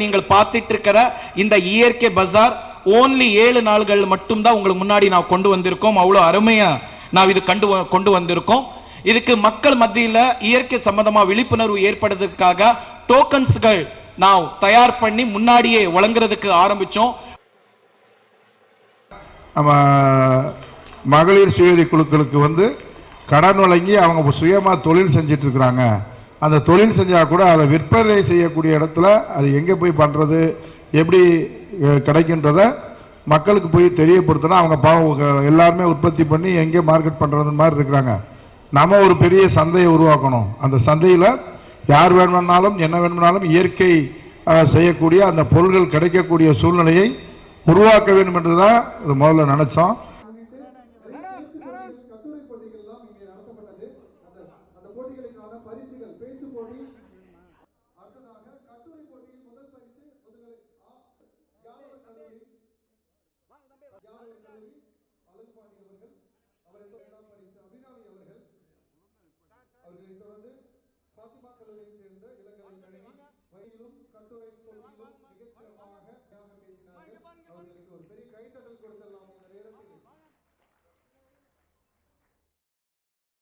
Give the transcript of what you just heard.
நீங்கள் பார்த்துட்டு இருக்கிற இந்த இயற்கை பஜார் ஓன்லி ஏழு நாள்கள் மட்டும்தான் உங்களுக்கு முன்னாடி நான் கொண்டு வந்திருக்கோம். அவ்வளோ அருமையா நான் இது கண்டு கொண்டு வந்திருக்கோம். இதுக்கு மக்கள் மத்தியில் இயற்கை சம்பந்தமா விழிப்புணர்வு ஏற்படுறதுக்காக டோக்கன்ஸ்கள் நான் தயார் பண்ணி முன்னாடியே வழங்குறதுக்கு ஆரம்பிச்சோம். நம்ம மகளிர் சுயதி குழுக்களுக்கு வந்து கடன் வழங்கி அவங்க சுயமாக தொழில் செஞ்சிட்டு இருக்கிறாங்க. அந்த தொழில் செஞ்சால் கூட அதை விற்பனை செய்யக்கூடிய இடத்துல அது எங்கே போய் பண்ணுறது எப்படி கிடைக்கின்றத மக்களுக்கு போய் தெரியப்படுத்தினா அவங்க பாவம் எல்லாருமே உற்பத்தி பண்ணி எங்கே மார்க்கெட் பண்ணுறது மாதிரி இருக்கிறாங்க. நம்ம ஒரு பெரிய சந்தையை உருவாக்கணும். அந்த சந்தையில் யார் வேணுமானாலும் என்ன வேணுமானாலும் இயற்கை செய்யக்கூடிய அந்த பொருள்கள் கிடைக்கக்கூடிய சூழ்நிலையை உருவாக்க வேண்டும் என்று தான் இது முதல்ல நினச்சோம் கட்டுரை போட்டிகள் எல்லாம் இங்கே நடத்தப்பட்டது அந்த அந்த போட்டிகளுக்கான பரிசுகள் பேச்சு போட்டி. அடுத்ததாக கட்டுரை போட்டியில் முதல் பரிசு முதுகலை யாதவர் கல்லூரி. யாதவர் கல்லூரி அழகுபாண்டி அவர்கள் அவருக்கு இரண்டாம் பரிசு அபிராமி அவர்கள். அவர்களை தொடர்ந்து பாத்திமா கல்லூரியை சேர்ந்த இளங்கலை கணினி வயலிலும் கட்டுரை போட்டியிலும்